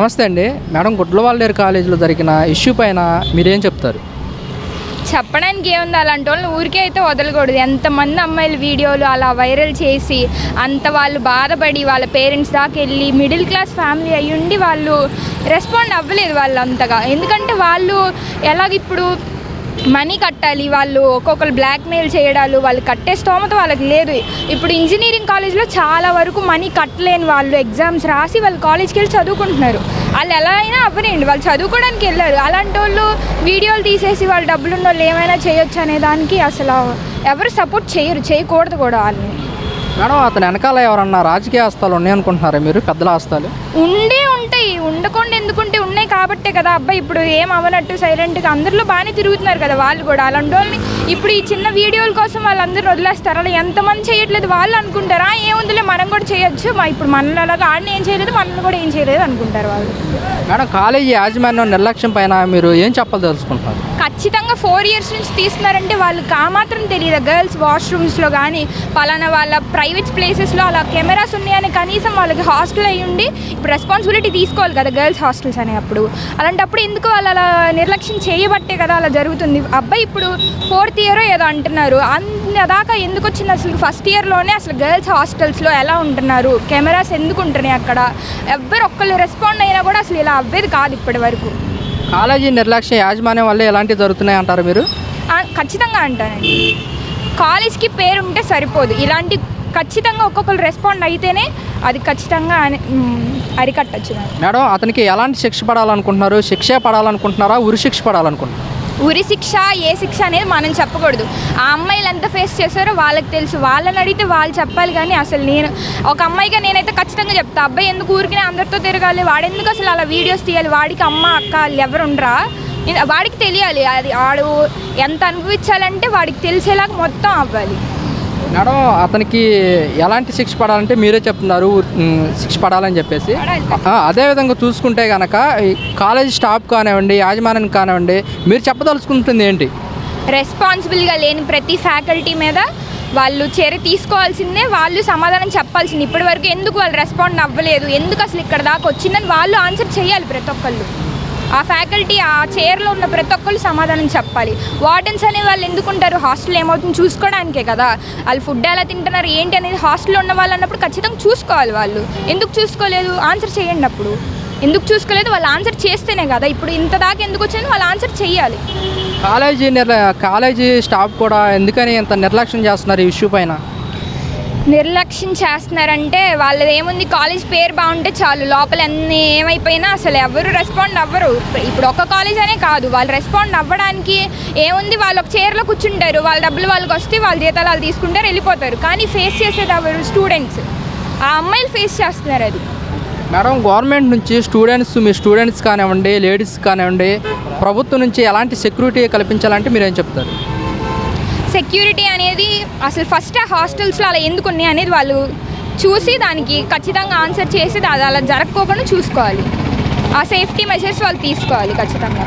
నమస్తే అండి. మేడం గుడ్లవాళ్ళేరు కాలేజీలో జరిగిన ఇష్యూ పైన మీరేం చెప్తారు? చెప్పడానికి ఏముంది? అలాంటి వాళ్ళని ఊరికే అయితే వదలకూడదు. ఎంతమంది అమ్మాయిలు వీడియోలు అలా వైరల్ చేసి అంత వాళ్ళు బాధపడి వాళ్ళ పేరెంట్స్ దాకా వెళ్ళి మిడిల్ క్లాస్ ఫ్యామిలీ అయ్యుండి వాళ్ళు రెస్పాండ్ అవ్వలేదు వాళ్ళు అంతగా ఎందుకంటే వాళ్ళు ఎలాగ ఇప్పుడు మనీ కట్టాలి వాళ్ళు ఒక్కొక్కరు బ్లాక్మెయిల్ చేయడాలు వాళ్ళు కట్టే స్తోమత వాళ్ళకి లేదు. ఇప్పుడు ఇంజనీరింగ్ కాలేజ్లో చాలా వరకు మనీ కట్టలేని వాళ్ళు ఎగ్జామ్స్ రాసి వాళ్ళు కాలేజ్కి వెళ్ళి చదువుకుంటున్నారు. వాళ్ళు ఎలా అయినా అవ్వనండి వాళ్ళు చదువుకోవడానికి వెళ్ళారు. అలాంటి వాళ్ళు వీడియోలు తీసేసి వాళ్ళు డబ్బులు ఉన్న వాళ్ళు ఏమైనా చేయొచ్చు అనే దానికి అసలు ఎవరు సపోర్ట్ చేయరు చేయకూడదు కూడా వాళ్ళని. మేడం అతని వెనకాల ఎవరన్నా రాజకీయ ఆస్తాలు ఉన్నాయనుకుంటున్నారా మీరు? పెద్దల ఆస్తాలు ఉండి ఉంటాయి. ఉండకుండా ఎందుకుంటే ఉన్నాయి కాబట్టే కదా. అబ్బాయి ఇప్పుడు ఏం అవనట్టు సైలెంట్గా అందరిలో బాగానే తిరుగుతున్నారు కదా వాళ్ళు కూడా. అలాంటి వాళ్ళని ఇప్పుడు ఈ చిన్న వీడియోల కోసం వాళ్ళందరూ వదిలేస్తారు? అలా ఎంతమంది చేయట్లేదు వాళ్ళు అనుకుంటారా? ఏముందిలే మనం కూడా చేయొచ్చు. మా ఇప్పుడు మనల్ని అలాగా ఆడిని ఏం చేయలేదు మనల్ని కూడా ఏం చేయలేదు అనుకుంటారు వాళ్ళు. మేడం కాలేజీ యాజమాన్యం నిర్లక్ష్యం పైన మీరు ఏం చెప్పాలి ఖచ్చితంగా ఫోర్ ఇయర్స్ నుంచి తీస్తున్నారంటే వాళ్ళు ఆ మాత్రం తెలియదు. గర్ల్స్ వాష్రూమ్స్లో కానీ పలానా వాళ్ళ ప్రైవేట్ ప్లేసెస్లో అలా కెమెరాస్ ఉన్నాయని కనీసం వాళ్ళకి హాస్టల్ అయ్యి ఉండి ఇప్పుడు రెస్పాన్సిబిలిటీ తీసుకోవాలి కదా గర్ల్స్ హాస్టల్స్ అనేటప్పుడు. అలాంటప్పుడు ఎందుకు వాళ్ళు అలా నిర్లక్ష్యం చేయబట్టే కదా అలా జరుగుతుంది? అబ్బాయి ఇప్పుడు ఫోర్త్ ఇయర్ ఏదో అంటున్నారు. దాకా ఎందుకు వచ్చింది? అసలు ఫస్ట్ ఇయర్లోనే అసలు గర్ల్స్ హాస్టల్స్లో ఎలా ఉంటున్నారు? కెమెరాస్ ఎందుకు ఉంటున్నాయి అక్కడ? ఎవ్వరు ఒక్కళ్ళు రెస్పాండ్ అయినా కూడా అసలు ఇలా అవ్వేది కాదు ఇప్పటి వరకు. కాలేజీ నిర్లక్ష్యం యాజమాన్యం వల్ల ఎలాంటివి జరుగుతున్నాయి అంటారు మీరు? ఖచ్చితంగా అంటానండి. కాలేజ్కి పేరు ఉంటే సరిపోదు. ఇలాంటి ఖచ్చితంగా ఒక్కొక్కరు రెస్పాండ్ అయితేనే అది ఖచ్చితంగా అరికట్టచ్చు. మేడం అతనికి ఎలాంటి శిక్ష పడాలనుకుంటున్నారు? శిక్షే పడాలనుకుంటున్నారా? ఉరి శిక్ష పడాలనుకుంటున్నారు? ఉరి శిక్ష ఏ శిక్ష అనేది మనం చెప్పకూడదు. ఆ అమ్మాయిలు ఎంత ఫేస్ చేశారో వాళ్ళకి తెలుసు. వాళ్ళని అడిగితే వాళ్ళు చెప్పాలి కానీ అసలు నేను ఒక అమ్మాయిగా నేనైతే ఖచ్చితంగా చెప్తా. అబ్బాయి ఎందుకు ఊరికినే అందరితో తిరగాలి? వాడెందుకు అసలు అలా వీడియోస్ తీయాలి? వాడికి అమ్మ అక్క వాళ్ళు ఎవరు ఉండరా వాడికి తెలియాలి. అది వాడు ఎంత అనుభవించాలంటే వాడికి తెలిసేలాగా మొత్తం అవ్వాలి. మేడం అతనికి ఎలాంటి శిక్ష పడాలంటే మీరే చెప్తున్నారు శిక్ష పడాలని చెప్పేసి. అదేవిధంగా చూసుకుంటే కనుక ఈ కాలేజ్ స్టాఫ్ కానివ్వండి యాజమాన్యం కానివ్వండి మీరు చెప్పదలుచుకుంటుంది ఏంటి? రెస్పాన్సిబుల్గా లేని ప్రతి ఫ్యాకల్టీ మీద వాళ్ళు చర్య తీసుకోవాల్సిందే వాళ్ళు సమాధానం చెప్పాల్సింది. ఇప్పటివరకు ఎందుకు వాళ్ళు రెస్పాండ్ అవ్వలేదు ఎందుకు అసలు ఇక్కడ దాకా వచ్చిందని వాళ్ళు ఆన్సర్ చేయాలి ప్రతి ఒక్కళ్ళు. ఆ ఫ్యాకల్టీ ఆ చైర్లో ఉన్న ప్రతి ఒక్కరు సమాధానం చెప్పాలి. వార్డెన్స్ అనే వాళ్ళు ఎందుకుంటారు? హాస్టల్ ఏమవుతుంది చూసుకోవడానికే కదా. వాళ్ళు ఫుడ్ ఎలా తింటున్నారు? ఏంటి అనేది హాస్టల్లో ఉన్న వాళ్ళు అన్నప్పుడు ఖచ్చితంగా చూసుకోవాలి వాళ్ళు. ఎందుకు చూసుకోలేదు? ఆన్సర్ చేయండి అప్పుడు. ఎందుకు చూసుకోలేదు? వాళ్ళు ఆన్సర్ చేస్తేనే కదా. ఇప్పుడు ఇంత దాకా ఎందుకు వచ్చింది వాళ్ళు ఆన్సర్ చేయాలి. కాలేజీ నిర్ల కాలేజీ స్టాఫ్ కూడా ఎందుకని ఇంత నిర్లక్ష్యం చేస్తున్నారు ఈ ఇష్యూ పైన? నిర్లక్ష్యం చేస్తున్నారంటే వాళ్ళది ఏముంది? కాలేజ్ పేరు బాగుంటే చాలు. లోపల అన్ని ఏమైపోయినా అసలు ఎవరు రెస్పాండ్ అవ్వరు. ఇప్పుడు ఒక కాలేజ్ అనే కాదు. వాళ్ళు రెస్పాండ్ అవ్వడానికి ఏముంది? వాళ్ళు ఒక చైర్లో కూర్చుంటారు. వాళ్ళ డబ్బులు వాళ్ళకి వస్తే వాళ్ళ జీతాలు వాళ్ళు తీసుకుంటారు వెళ్ళిపోతారు. కానీ ఫేస్ చేసేది ఎవరు? స్టూడెంట్స్ ఆ అమ్మాయిలు ఫేస్ చేస్తున్నారు అది. మేడం గవర్నమెంట్ నుంచి స్టూడెంట్స్ మీ స్టూడెంట్స్ కానివ్వండి లేడీస్ కానివ్వండి ప్రభుత్వం నుంచి ఎలాంటి సెక్యూరిటీ కల్పించాలంటే మీరు ఏం చెప్తారు? సెక్యూరిటీ అనేది అసలు ఫస్ట్ ఆ హాస్టల్స్లో అలా ఎందుకు ఉన్నాయి అనేది వాళ్ళు చూసి దానికి ఖచ్చితంగా ఆన్సర్ చేసి అది అలా జరగకోకుండా చూసుకోవాలి. ఆ సేఫ్టీ మెజర్స్ వాళ్ళు తీసుకోవాలి ఖచ్చితంగా.